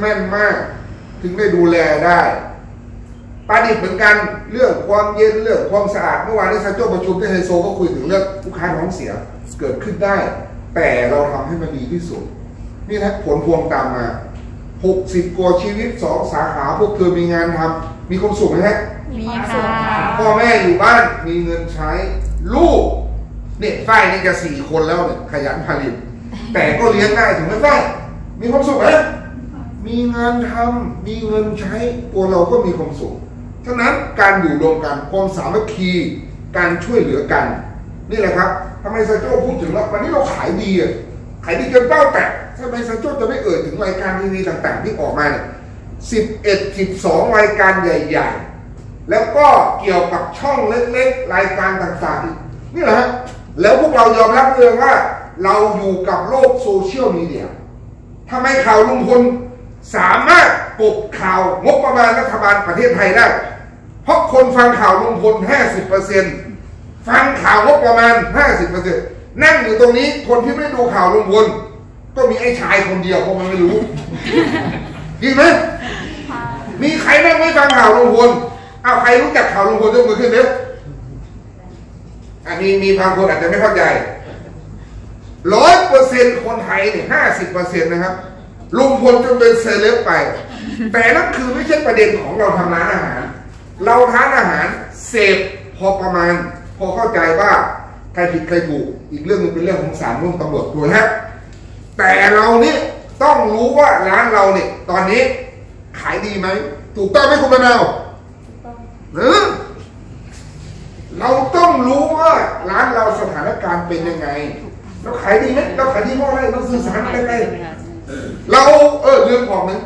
แม่นมาก ถึงได้ดูแลได้ปาดิบเหมือนกันเรื่องความเย็นเรื่องความสะอาดเมื่อวานนี้ซาโจ้ประชุมที่ไฮโซก็คุยถึงเรื่องลูกค้าท้องเสียเกิดขึ้นได้ แต่เราทำให้มันดีที่สุด นี่นะผลพวงตามมา 60กว่าชีวิตสองสาขาพวกเธอมีงานทำมีความสุขไหมฮะมีค่ะพ่อแม่อยู่บ้านมีเงินใช้ลูกเนี่ยฝ้ายนี่จะสี่คนแล้วเนี่ยขยันผลิตแต่ก็เลี้ยงได้ถึงไหมฝ้ายมีความสุขไหม มีงานทำมีเงินใช้ตัวเราก็มีความสุขฉะนั้นการอยู่รวมกันความสามัคคีการช่วยเหลือกัน นี่แหละครับทำไมซาโจ้พูดถึงว่าวันนี้เราขายดีอะขายดีจนเป้าแตกทำไมซาโจ้จะไม่เอ่ยถึงรายการทีวีต่างๆ ที่ออกมาเนี่ยสิบเอ็ดสิบสองรายการใหญ่ ๆ แล้วก็เกี่ยวกับช่องเล็กๆ รายการต่างๆอีกนี่แหละฮะแล้วพวกเรายอมรับเลยว่า เราอยู่กับโลกโซเชียลมีเดียทำไมข่าวลุงพล สามารถปกข่าวงบประมาณรัฐบาลประเทศไทยได้ เพราะคนฟังข่าวลุงพล50%ฟังข่าวงบประมาณ 50%นั่งอยู่ตรงนี้คนที่ไม่ดูข่าวลุงพลก็มีไอ้ชายคนเดียวเพราะมันไม่รู้จริงไหมมีใครนั่งไม่ฟังข่าวลุงพลเอาใครรู้จักข่าวลุงพลยกมือขึ้นเร็วอันนี้มีบางคนอาจจะไม่เข้าใจร้อยเปอร์เซ็นต์คนไทยเนี่ยห้าสิบเปอร์เซ็นต์นะครับ ลุงพลจนเป็นเซเลบไป แต่นั่นคือไม่ใช่ประเด็นของเราทำร้านอาหาร เราทานอาหารเสพพอประมาณ พอเข้าใจว่าใครผิดใครถูก อีกเรื่องหนึงเป็นเรื่องของศาลร่วมตำรวจถูกไหมฮะแต่เราเนี่ยต้องรู้ว่าร้านเราเนี่ยตอนนี้ขายดีไหม ถูกต้องไหมคุณมะนาวหรือเราต้องรู้ว่าร้านเราสถานการณ์เป็นยังไง เราขายดีไหมเราขายดีเพราะอะไรเราสื่อสารกันไง เราเออเรื่องของหนึง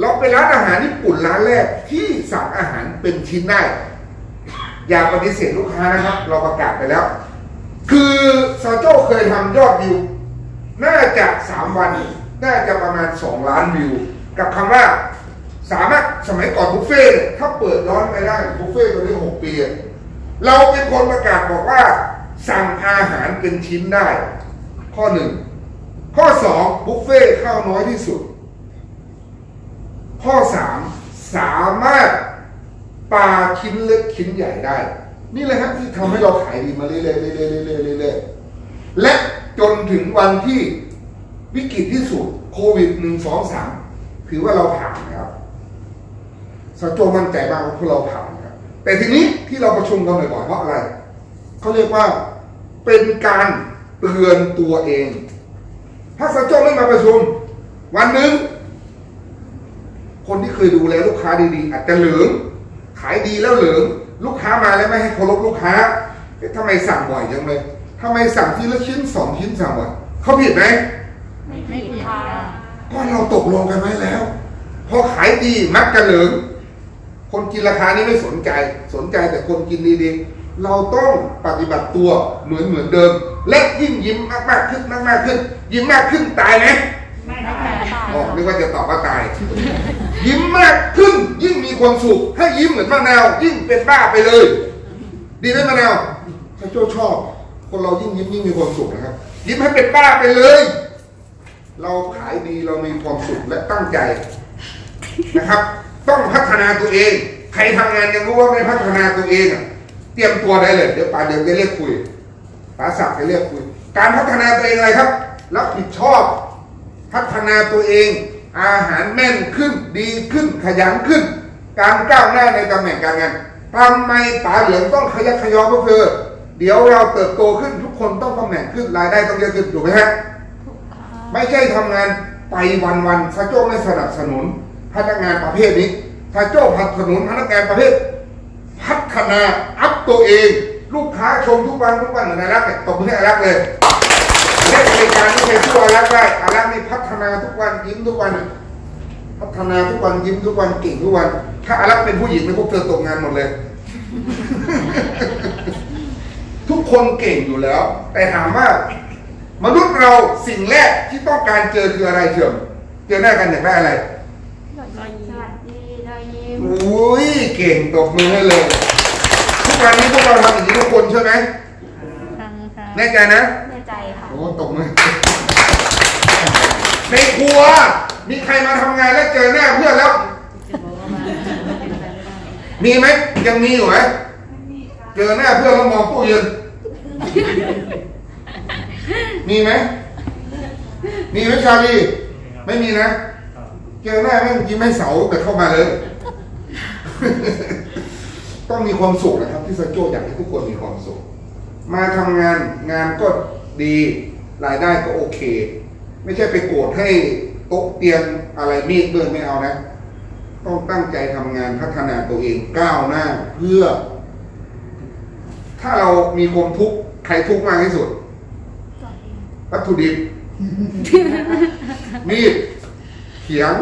เราเป็นร้านอาหารญี่ปุ่นร้านแรกที่สั่งอาหารเป็นชิ้นได้ อย่าปฏิเสธลูกค้านะครับ เราประกาศไปแล้ว คือซาโจ้เคยทำยอดวิว น่าจะสามวัน น่าจะประมาณสองล้านวิว กับคำว่าสามารถสมัยก่อนบุฟเฟ่ถ้าเปิดย้อนไปได้บุฟเฟ่ตัวนี้หกปีเราเป็นคนประกาศบอกว่า สั่งอาหารเป็นชิ้นได้ ข้อหนึ่ง ข้อสองบุฟเฟ่ข้าวน้อยที่สุด ข้อสามสามารถปลาชิ้นเล็กชิ้นใหญ่ได้ นี่แหละครับที่ทำให้เราขายดีมาเรื่อยๆเรื่อยๆเรื่อยๆเรื่อยๆและจนถึงวันที่วิกฤตที่สุดโควิดหนึ่งสองสามถือว่าเราผ่านนะครับสโจมั่นใจมากว่าพวกเราผ่านครับ แต่ทีนี้ที่เราประชุมกันบ่อยๆเพราะอะไรเขาเรียกว่าเป็นการเตือนตัวเอง ถ้าสโจไม่มาประชุม วันหนึ่งคนที่เคยดูแลลูกค้าดีๆอาจจะเหลืองขายดีแล้วเหลืองลูกค้ามาแล้วไม่ให้เคารพลูกค้าเอ๊ะทำไมสั่งบ่อยจังเลยทำไมสั่งทีละชิ้นสองชิ้นสั่งบ่อยเขาผิดไหมไม่ผิดค่ะก็เราตกลงกันไว้แล้ว พอขายดีมักจะเหลืองคนกินราคานี้ไม่สนใจ สนใจแต่คนกินดีๆ เราต้องปฏิบัติตัวเหมือนเหมือนเดิม และยิ่งยิ้มมากๆขึ้นมากๆขึ้น ยิ้มมากขึ้นตายไหมไม่ค่ะอ๋อนึกว่าจะตอบว่าตาย ยิ้มมากขึ้นยิ่งมีความสุขให้ยิ้มเหมือนมะนาวยิ่งเป็นบ้าไปเลย ดีไหมมะนาวถ้าโจ้ชอบ คนเรายิ่งยิ้มยิ่งมีความสุขนะครับ ยิ้มให้เป็นบ้าไปเลย เราขายดีเรามีความสุขและตั้งใจนะครับ ต้องพัฒนาตัวเอง ใครทำงานยังรู้ว่าไม่พัฒนาตัวเองอะเตรียมตัวได้เลยเดี๋ยวป่าเดี๋ยวจะเรียกคุย ป๋าศักดิ์จะเรียกคุย การพัฒนาตัวเองอะไรครับ รับผิดชอบ พัฒนาตัวเอง อาหารแม่นขึ้น ดีขึ้น ขยันขึ้น การก้าวหน้าในตำแหน่งการงานทำไมป๋าเหลืองต้องขยันขยอก็คือเดี๋ยวเราเติบโตขึ้นทุกคนต้องตำแหน่งขึ้นรายได้ต้องเยอะขึ้นถูกไหมฮะไม่ใช่ทำงานไปวันๆซาโจ้ไม่สนับสนุนพนักงานประเภทนี้ซาโจ้สนับสนุนพนักงานประเภท พัฒนาอัพตัวเอง ลูกค้าชมทุกวันทุกวันเหมือนอารักษ์เนี่ยตบมือให้อารักษ์เลยเล่นรายการที่เคยสู้อารักษ์ได้อารักษ์นี่พัฒนาทุกวันยิ้มทุกวัน พัฒนาทุกวันยิ้มทุกวันเก่งทุกวัน ถ้าอารักษ์เป็นผู้หญิงเนี่ยพวกเธอตกงานหมดเลย ทุกคนเก่งอยู่แล้ว แต่ถามว่ามนุษย์เราสิ่งแรกที่ต้องการเจอคืออะไรเชิมเจอหน้ากันอยากได้อะไรสวัสดีรอยยิ้มอุ้ยเก่งตบมือให้เลย ทุกวันนี้พวกเราทำอย่างนี้ทุกคนใช่ไหมฟังค่ะแน่ใจนะแน่ใจค่ะ โอ้ตบมือในครัว มีใครมาทำงานแล้วเจอหน้าเพื่อนแล้ว จะบอกว่ามาเป็นไปไม่ได้มีไหมยังมีอยู่ไหมเจอหน้าเพื่อนแล้วมองตู้เย็นมีไหมมีไหมชาลีไม่มีนะ เจอหน้าไม่กินไม่เสาแต่เข้ามาเลย ต้องมีความสุขนะครับ ที่สโจอยากให้ทุกคนมีความสุข มาทำงานงานก็ดีรายได้ก็โอเค ไม่ใช่ไปโกรธให้โต๊ะเตียงอะไรมีดเบื่อไม่เอานะ ต้องตั้งใจทำงานพัฒนาตัวเองก้าวหน้าเพื่อ ถ้าเรามีความทุกข์ใครทุกข์มากที่สุดวัตถุดิบมีดเขียง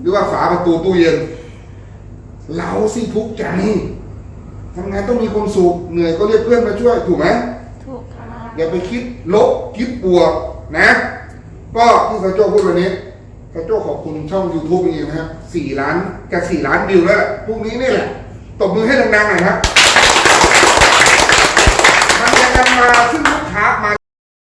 หรือว่าฝาประตูตู้เย็น เราสิทุกข์ใจทำงานต้องมีความสุขเหนื่อยก็เรียกเพื่อนมาช่วยถูกไหมถูกค่ะอย่าไปคิดลบคิดบวกนะ ก็ที่สาโจพูดวันนี้สาโจขอบคุณช่อง YouTube จริงๆนะครับสี่ล้านจะสี่ล้านวิวแล้วแหละพรุ่งนี้นี่แหละตบมือให้ดังๆหน่อยครับมันจะนำมา